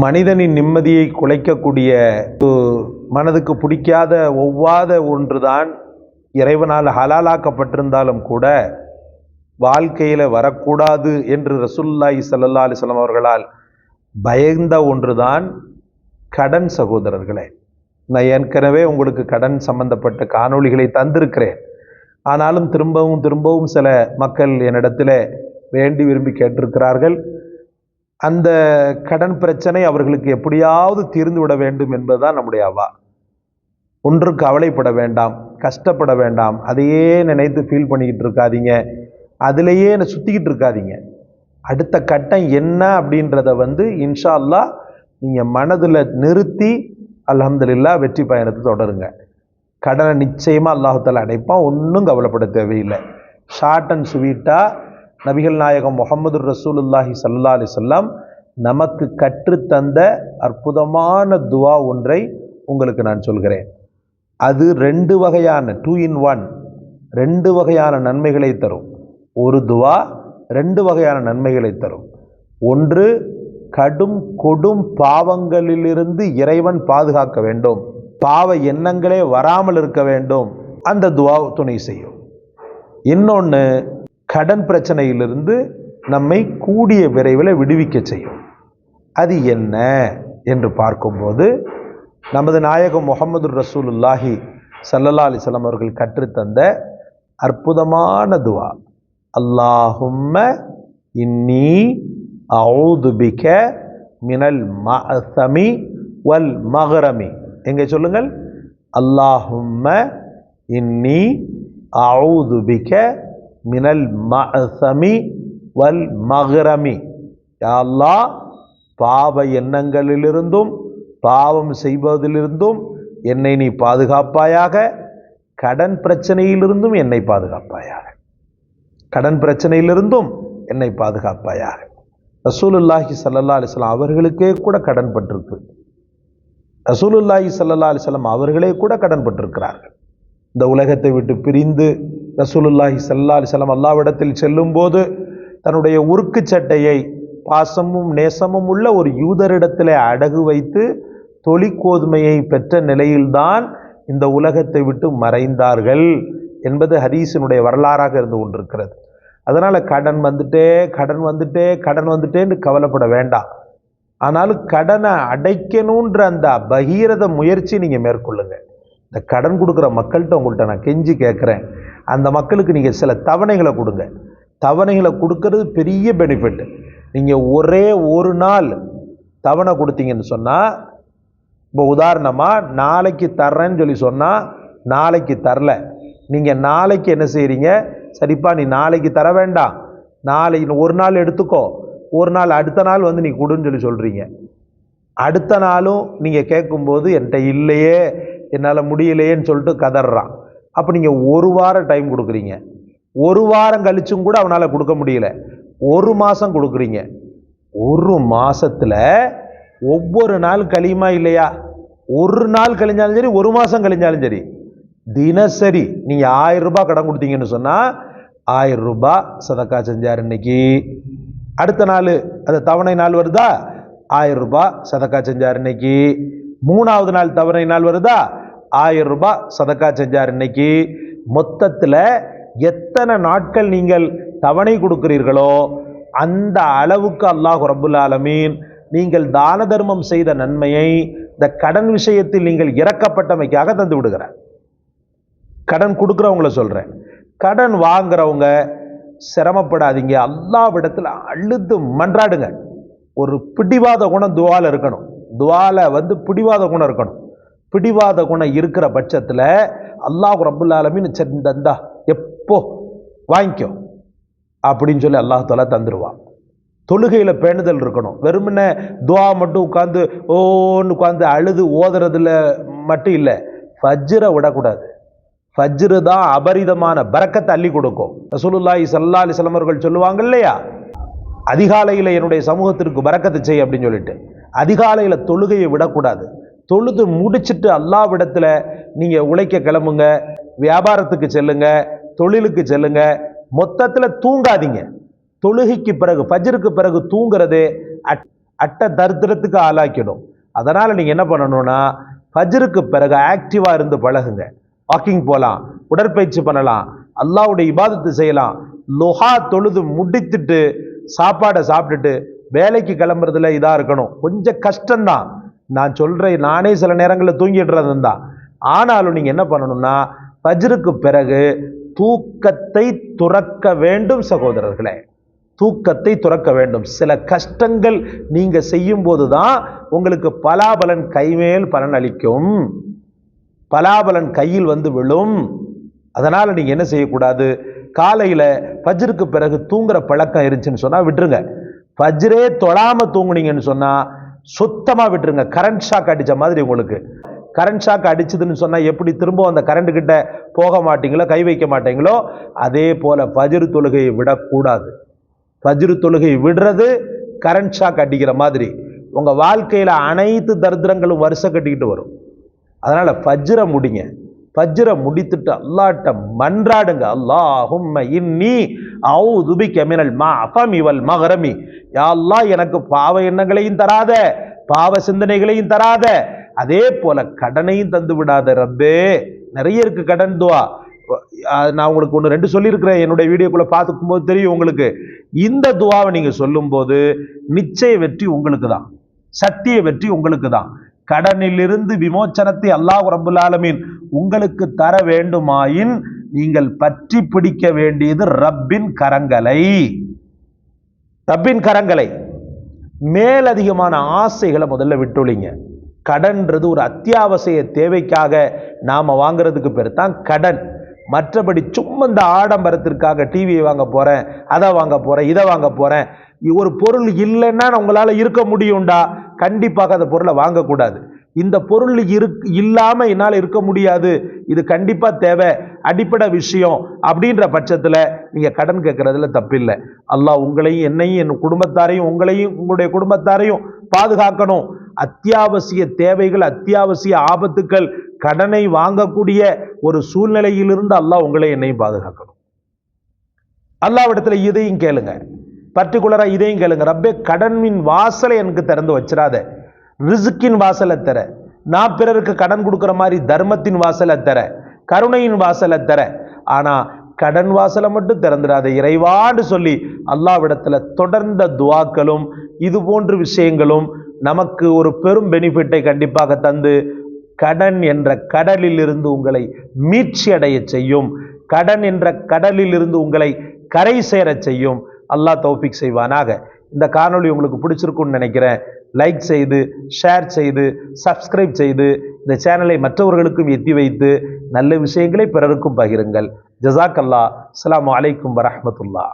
மனிதனின் நிம்மதியை குலைக்கக்கூடிய மனதுக்கு பிடிக்காத ஒவ்வாத ஒன்றுதான் இறைவனால் ஹலாலாக்கப்பட்டிருந்தாலும் கூட வாழ்க்கையில் வரக்கூடாது என்று ரசுல்லாய் சல்லா அலிஸ்லாம் அவர்களால் பயந்த ஒன்றுதான் கடன் சகோதரர்களே. நான் ஏற்கனவே உங்களுக்கு கடன் சம்பந்தப்பட்ட காணொளிகளை தந்திருக்கிறேன். ஆனாலும் திரும்பவும் திரும்பவும் சில மக்கள் என்னிடத்தில் வேண்டி விரும்பி கேட்டிருக்கிறார்கள். அந்த கடன் பிரச்சனை அவர்களுக்கு எப்படியாவது தீர்ந்து விட வேண்டும் என்பதுதான் நம்முடைய அவா. ஒன்று கவலைப்பட வேண்டாம் கஷ்டப்பட வேண்டாம். அதையே நினைத்து ஃபீல் பண்ணிக்கிட்டு இருக்காதீங்க. அதிலேயே சுற்றிக்கிட்டு இருக்காதீங்க. அடுத்த கட்டம் என்ன அப்படின்றத வந்து இன்ஷா அல்லாஹ் நீங்கள் மனதில் நிறுத்தி அலமதுல்லா வெற்றி பயணத்தை தொடருங்க. கடனை நிச்சயமாக அல்லாஹால அடைப்பான். ஒன்றும் கவலைப்பட தேவையில்லை. ஷார்ட் அண்ட் ஸ்வீட்டாக நபிகள் நாயகம் முகமது ரசூலுல்லாஹி சல்லா அலி சொல்லாம் நமக்கு கற்றுத்தந்த அற்புதமான துவா ஒன்றை உங்களுக்கு நான் சொல்கிறேன். அது ரெண்டு வகையான டூ இன் ஒன் ரெண்டு வகையான நன்மைகளை தரும். ஒரு துவா ரெண்டு வகையான நன்மைகளை தரும். ஒன்று கடும் கொடும் பாவங்களிலிருந்து இறைவன் பாதுகாக்க வேண்டும். பாவ எண்ணங்களே வராமல் இருக்க வேண்டும். அந்த துவா துணை செய்யும். இன்னொன்று கடன் பிரச்சனையிலிருந்து நம்மை கூடிய விரைவில் விடுவிக்க செய்யும். அது என்ன என்று பார்க்கும்போது நமது நாயகம் முகமது ரசூலுல்லாஹி சல்லல்லா அலிஸ்லாம் அவர்கள் கற்றுத்தந்த அற்புதமான துவா. அல்லாஹும்ம இன்னி அவுதுபிக்க மினல் மஅசமி வல் மகரமி எங்கே சொல்லுங்கள்? அல்லாஹும்ம இன்னி அவுதுபிக்க மினல் மசமி வல் மகரமி யா பாவ எண்ணங்களிலிருந்தும் பாவம் செய்வதிலிருந்தும் என்னை நீ பாதுகாப்பாயாக கடன் பிரச்சனையிலிருந்தும் என்னை பாதுகாப்பாயாக. கடன் பிரச்சனையிலிருந்தும் என்னை பாதுகாப்பாயாக. ரசூலுல்லாஹி சல்லல்லா அலிஸ்லாம் அவர்களுக்கே கூட கடன் பட்டிருக்கு. ரசூலுல்லாஹி சல்லல்லா அலிஸ்லாம் அவர்களே கூட கடன் பட்டிருக்கிறார்கள். இந்த உலகத்தை விட்டு பிரிந்து ரசூலுல்லாஹி சல்லா அலிஸ்லாம் அல்லாவிடத்தில் செல்லும்போது தன்னுடைய உருக்கு சட்டையை பாசமும் நேசமும் உள்ள ஒரு யூதரிடத்தில் அடகு வைத்து தொழிற்கோதுமையை பெற்ற நிலையில்தான் இந்த உலகத்தை விட்டு மறைந்தார்கள் என்பது ஹதீஸினுடைய வரலாறாக இருந்து கொண்டிருக்கிறது. அதனால் கடன் வந்துட்டே கடன் வந்துட்டே கடன் வந்துட்டேன்னு கவலைப்பட வேண்டாம். ஆனாலும் கடனை அடைக்கணுன்ற அந்த பகீரத முயற்சி நீங்கள் மேற்கொள்ளுங்கள் இந்த கடன் கொடுக்குற மக்கள்கிட்ட உங்கள்கிட்ட நான் கெஞ்சி கேட்குறேன். அந்த மக்களுக்கு நீங்கள் சில தவணைகளை கொடுங்க. தவணைகளை கொடுக்கறது பெரிய பெனிஃபிட் நீங்கள் ஒரே ஒரு நாள் தவணை கொடுத்தீங்கன்னு சொன்னால் இப்போ உதாரணமாக நாளைக்கு தர்றேன்னு சொல்லி சொன்னால் நாளைக்கு தரல. நீங்கள் நாளைக்கு என்ன செய்கிறீங்க சரிப்பா நீ நாளைக்கு தர வேண்டாம். நாளை ஒரு நாள் எடுத்துக்கோ. ஒரு நாள் அடுத்த நாள் வந்து நீ கொடுன்னு சொல்லி சொல்கிறீங்க அடுத்த நாளும் நீங்கள் கேட்கும்போது என்கிட்ட இல்லையே. என்னால் முடியலையேன்னு சொல்லிட்டு கதறான். அப்போ நீங்கள் ஒரு வாரம் டைம் கொடுக்குறீங்க. ஒரு வாரம் கழிச்சும் கூட அவனால் கொடுக்க முடியல. ஒரு மாதம் கொடுக்குறீங்க. ஒரு மாதத்தில் ஒவ்வொரு நாள் கழியுமா இல்லையா? ஒரு நாள் கழிஞ்சாலும் சரி ஒரு மாதம் கழிஞ்சாலும் சரி. தினசரி நீங்கள் ஆயிரம் ரூபாய் கடன் கொடுத்தீங்கன்னு சொன்னால் ஆயிரம் ரூபாய் சதக்கா செஞ்சார் இன்னைக்கு. அடுத்த நாள் அது தவணை நாள் வருதா? ஆயிரம் ரூபாய் சதக்கா செஞ்சார் இன்னைக்கு. மூணாவது நாள் தவணை நாள் வருதா? ஆயிரம் ரூபாய் சதக்கா செஞ்சார் இன்னைக்கு. மொத்தத்தில் எத்தனை நாட்கள் நீங்கள் தவணை கொடுக்கிறீர்களோ அந்த அளவுக்கு அல்லாஹ் ரபுல் ஆலமீன் நீங்கள் தான தர்மம் செய்த நன்மையை இந்த கடன் விஷயத்தில் நீங்கள் இறக்கப்பட்டமைக்காக தந்து விடுகிறார். கடன் கொடுக்குறவங்கள சொல்கிறேன் கடன் வாங்குறவங்க சிரமப்படாதீங்க. அல்லாவிடத்தில் அழுது மன்றாடுங்க. ஒரு பிடிவாத குணம் துவால இருக்கணும். துவால வந்து பிடிவாத குணம் இருக்கணும். பிடிவாத குணம் இருக்கிற பட்சத்தில் அல்லாஹ் ரபுல் ஆலமின் இந்தா எப்போ வாங்கிக்கோ அப்படின்னு சொல்லி அல்லாஹ் தாலா தந்துடுவான் தொழுகையில் பேணுதல் இருக்கணும். வெறுமனே துவா மட்டும் உட்காந்து ஓன்னு உட்காந்து அழுது ஓதுறதுல மட்டும் இல்லை ஃபஜ்ரை விடக்கூடாது. ஃபஜ்ரு தான் அபரிதமான பறக்கத்தை அள்ளி கொடுக்கும். ரசூலுல்லாஹி சல்லா அலிஸ்லாம் அவர்கள் சொல்லுவாங்க இல்லையா? அதிகாலையில் என்னுடைய சமூகத்திற்கு பறக்கத்தை செய் அப்படின்னு சொல்லிட்டு. அதிகாலையில் தொழுகையை விடக்கூடாது. தொழுது முடிச்சிட்டு அல்லாவிடத்தில் நீங்கள் உழைக்க கிளம்புங்க வியாபாரத்துக்கு செல்லுங்க தொழிலுக்கு செல்லுங்க. மொத்தத்தில் தூங்காதீங்க. தொழுகைக்கு பிறகு ஃபஜ்ருக்கு பிறகு தூங்குறது அட் அட்ட தரித்திரத்துக்கு ஆளாக்கிடும். அதனால் நீங்கள் என்ன பண்ணணும்னா ஃபஜ்ருக்கு பிறகு ஆக்டிவாக இருந்து பழகுங்க. வாக்கிங் போகலாம் உடற்பயிற்சி பண்ணலாம் அல்லாவுடைய இபாதத்து செய்யலாம். லொஹா தொழுது முடித்துட்டு சாப்பாடை சாப்பிட்டுட்டு வேலைக்கு கிளம்புறதுல இதாக இருக்கணும். கொஞ்சம் கஷ்டம்தான். நான் சொல்கிறேன் நானே சில நேரங்களில் தூங்கிடுறது தான் ஆனாலும் நீங்கள் என்ன பண்ணணும்னா பஜ்ருக்கு பிறகு தூக்கத்தை துறக்க வேண்டும் சகோதரர்களே. தூக்கத்தை துறக்க வேண்டும். சில கஷ்டங்கள் நீங்கள் செய்யும் போதுதான் உங்களுக்கு பலாபலன் கைமேல் பலன் அளிக்கும். பலாபலன் கையில் வந்து விழும். அதனால் நீங்கள் என்ன செய்யக்கூடாது? காலையில் பஜ்ருக்கு பிறகு தூங்குற பழக்கம் இருந்துச்சுன்னு சொன்னால் விட்டுருங்க. பஜ்ரே தொழாமல் தூங்குனீங்கன்னு சொன்னால் சுத்தமாக விட்டுருங்க. கரண்ட் ஷாக் அடித்த மாதிரி உங்களுக்கு. கரண்ட் ஷாக் அடிச்சதுன்னு சொன்னால் எப்படி திரும்ப அந்த கரண்ட் கிட்ட போக மாட்டீங்களோ கை வைக்க மாட்டீங்களோ அதே போல் பஜிரு தொழுகையை விடக்கூடாது. பஜிரு தொழுகை விடுறது கரண்ட் ஷாக் அடிக்கிற மாதிரி. உங்கள் வாழ்க்கையில் அனைத்து தரித்திரங்களும் வருஷம் கட்டிக்கிட்டு வரும். அதனால் ஃபஜ்ரை முடிங்க. ஃபஜ்ரை முடித்துட்டு அல்லாட்ட மன்றாடுங்க. அல்லாஹும் இன்னி அவுதுபி கெமினல் மா அஃபம் இவல் மகரமி யாழ்லா எனக்கு பாவ எண்ணங்களையும் தராத பாவ சிந்தனைகளையும் தராத அதே போல கடனையும் தந்து விடாத ரப்பே. நிறைய இருக்கு கடன் துவா. நான் உங்களுக்கு ஒன்று ரெண்டு சொல்லியிருக்கிறேன். என்னுடைய வீடியோக்குள்ளே பார்த்துக்கும் போது தெரியும் உங்களுக்கு. இந்த துவாவை நீங்கள் சொல்லும்போது நிச்சய வெற்றி உங்களுக்கு தான் சத்திய வெற்றி உங்களுக்கு தான் கடனிலிருந்து விமோச்சனத்தை அல்லாஹ் ரபுல்லாலமீன் உங்களுக்கு தர வேண்டுமாயின் நீங்கள் பற்றி பிடிக்க வேண்டியது ரப்பின் கரங்களை. ரப்பின் கரங்களை. மேலதிகமான ஆசைகளை முதல்ல விட்டுளிங்க கடன்றது ஒரு அத்தியாவசிய தேவைக்காக நாம் வாங்குறதுக்கு பேர் தான் கடன். மற்றபடி சும்மா இந்த ஆடம்பரத்திற்காக டிவியை வாங்க போகிறேன் அதை வாங்க போகிறேன் இதை வாங்க போகிறேன் ஒரு பொருள் இல்லைன்னா உங்களால் இருக்க முடியும்டா. கண்டிப்பாக அந்த பொருளை வாங்கக்கூடாது. இந்த பொருள் இருக் இல்லாமல் என்னால் இருக்க முடியாது. இது கண்டிப்பாக தேவை. அடிப்படை விஷயம் அப்படின்ற பட்சத்தில் நீங்கள் கடன் கேட்குறதுல தப்பில்லை. அல்லாஹ் உங்களையும் என்னையும் என் குடும்பத்தாரையும் உங்களையும் உங்களுடைய குடும்பத்தாரையும் பாதுகாக்கணும். அத்தியாவசிய தேவைகள் அத்தியாவசிய ஆபத்துக்கள் கடனை வாங்கக்கூடிய ஒரு சூழ்நிலையிலிருந்து அல்லாஹ் உங்களை என்னையும் பாதுகாக்கணும். அல்லாவிடத்தில் இதையும் கேளுங்க. பர்டிகுலராக இதையும் கேளுங்க. ரப்பே கடனின் வாசலை எனக்கு திறந்து வச்சிடாத. ரிசுக்கின் வாசலை தர. நான் பிறருக்கு கடன் கொடுக்குற மாதிரி தர்மத்தின் வாசலை தர. கருணையின் வாசலை தர. ஆனால் கடன் வாசலை மட்டும் திறந்துடாத. இறைவான்னு சொல்லி அல்லாவிடத்தில் தொடர்ந்த துவாக்களும் இது போன்ற விஷயங்களும் நமக்கு ஒரு பெரும் பெனிஃபிட்டை கண்டிப்பாக தந்து கடன் என்ற கடலில் இருந்து உங்களை மீட்சி அடைய செய்யும். கடன் என்ற கடலில் இருந்து உங்களை கரை சேரச் செய்யும். அல்லாஹ் தௌஃபிக் செய்வானாக. இந்த காணொளி உங்களுக்கு பிடிச்சிருக்கும்னு நினைக்கிறேன். லைக் செய்து ஷேர் செய்து சப்ஸ்கிரைப் செய்து இந்த சேனலை மற்றவர்களுக்கும் எத்தி வைத்து நல்ல விஷயங்களை பிறருக்கும் பகிருங்கள். ஜசாக் அல்லாஹ் அஸ்ஸலாமு அலைக்கும் வரமத்துல்லா